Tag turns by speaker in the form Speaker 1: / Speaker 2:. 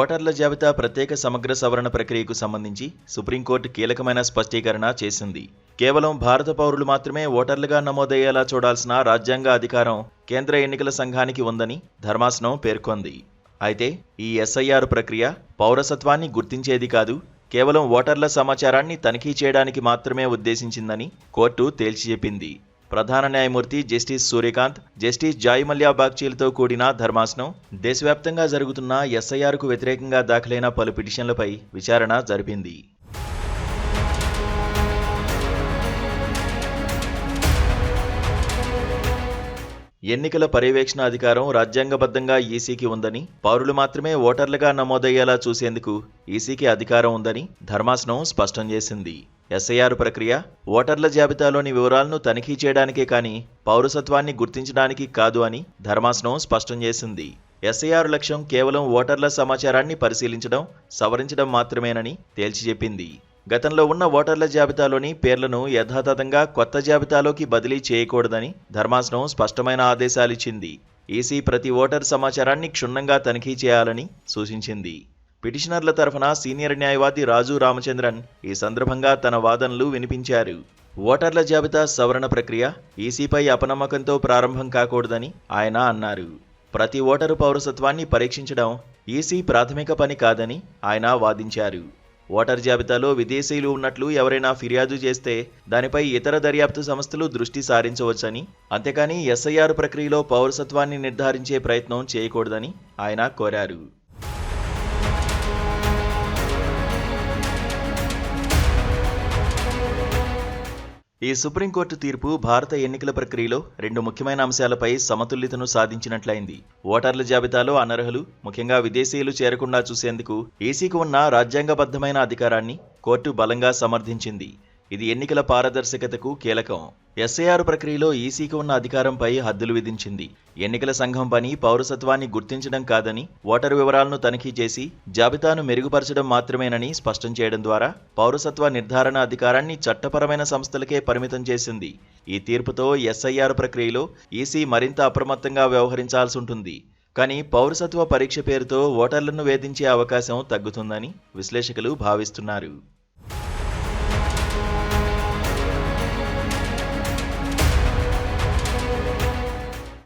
Speaker 1: ఓటర్ల జాబితా ప్రత్యేక సమగ్ర సవరణ ప్రక్రియకు సంబంధించి సుప్రీంకోర్టు కీలకమైన స్పష్టీకరణ చేసింది. కేవలం భారత పౌరులు మాత్రమే ఓటర్లుగా నమోదయ్యేలా చూడాల్సిన రాజ్యాంగ అధికారం కేంద్ర ఎన్నికల సంఘానికి ఉందని ధర్మాసనం పేర్కొంది. అయితే ఈ ఎస్ఐఆర్ ప్రక్రియ పౌరసత్వాన్ని గుర్తించేది కాదు కేవలం ఓటర్ల సమాచారాన్ని తనిఖీ చేయడానికి మాత్రమే ఉద్దేశించిందని కోర్టు తేల్చి చెప్పింది ప్రధాన న్యాయమూర్తి జస్టిస్ సూర్యకాంత్ జస్టిస్ జాయిమల్యా బాగ్చీలతో కూడిన ధర్మాసనం దేశవ్యాప్తంగా జరుగుతున్న ఎస్ఐఆర్కు వ్యతిరేకంగా దాఖలైన పలు పిటిషన్లపై విచారణ జరిపింది. ఎన్నికల పర్యవేక్షణ అధికారం రాజ్యాంగబద్ధంగా ఈసీకి ఉందని పౌరులు మాత్రమే ఓటర్లుగా నమోదయ్యేలా చూసేందుకు ఈసీకి అధికారం ఉందని ధర్మాసనం స్పష్టం చేసింది. ఎస్ఐఆర్ ప్రక్రియ ఓటర్ల జాబితాలోని వివరాలను తనిఖీ చేయడానికే కానీ పౌరసత్వాన్ని గుర్తించడానికి కాదు అని ధర్మాసనం స్పష్టం చేసింది. ఎస్ఐఆర్ లక్ష్యం కేవలం ఓటర్ల సమాచారాన్ని పరిశీలించడం సవరించడం మాత్రమేనని తేల్చి చెప్పింది గతంలో ఉన్న ఓటర్ల జాబితాలోని పేర్లను యథాతథంగా కొత్త జాబితాలోకి బదిలీ చేయకూడదని ధర్మాసనం స్పష్టమైన ఆదేశాలిచ్చింది. ఈసీ ప్రతి ఓటర్ సమాచారాన్ని క్షుణ్ణంగా తనిఖీ చేయాలని సూచించింది. పిటిషనర్ల తరఫున సీనియర్ న్యాయవాది రాజు రామచంద్రన్ ఈ సందర్భంగా తన వాదనలు వినిపించారు. ఓటర్ల జాబితా సవరణ ప్రక్రియ ఈసీపై అపనమ్మకంతో ప్రారంభం కాకూడదని ఆయన అన్నారు. ప్రతి ఓటరు పౌరసత్వాన్ని పరీక్షించడం ఈసీ ప్రాథమిక పని కాదని ఆయన వాదించారు. ఓటర్ జాబితాలో విదేశీయులు ఉన్నట్లు ఎవరైనా ఫిర్యాదు చేస్తే దానిపై ఇతర దర్యాప్తు సంస్థలు దృష్టి సారించవచ్చని అంతేకాని ఎస్ఐఆర్ ప్రక్రియలో పౌరసత్వాన్ని నిర్ధారించే ప్రయత్నం చేయకూడదని ఆయన కోరారు. ఈ సుప్రీంకోర్టు తీర్పు భారత ఎన్నికల ప్రక్రియలో రెండు ముఖ్యమైన అంశాలపై సమతుల్యతను సాధించినట్లయింది. ఓటర్ల జాబితాలో అనర్హులు ముఖ్యంగా విదేశీయులు చేరకుండా చూసేందుకు ఈసీకి ఉన్న రాజ్యాంగబద్ధమైన అధికారాన్ని కోర్టు బలంగా సమర్థించింది. ఇది ఎన్నికల పారదర్శకతకు కీలకం. ఎస్ఐఆర్ ప్రక్రియలో ఈసీకి ఉన్న అధికారంపై హద్దులు విధించింది. ఎన్నికల సంఘం పని పౌరసత్వాన్ని గుర్తించడం కాదని ఓటరు వివరాలను తనిఖీ చేసి జాబితాను మెరుగుపరచడం మాత్రమేనని స్పష్టం చేయడం ద్వారా పౌరసత్వ నిర్ధారణ అధికారాన్ని చట్టపరమైన సంస్థలకే పరిమితం చేసింది. ఈ తీర్పుతో ఎస్ఐఆర్ ప్రక్రియలో ఈసీ మరింత అప్రమత్తంగా వ్యవహరించాల్సి ఉంటుంది. కానీ పౌరసత్వ పరీక్ష పేరుతో ఓటర్లను వేధించే అవకాశం తగ్గుతుందని విశ్లేషకులు భావిస్తున్నారు.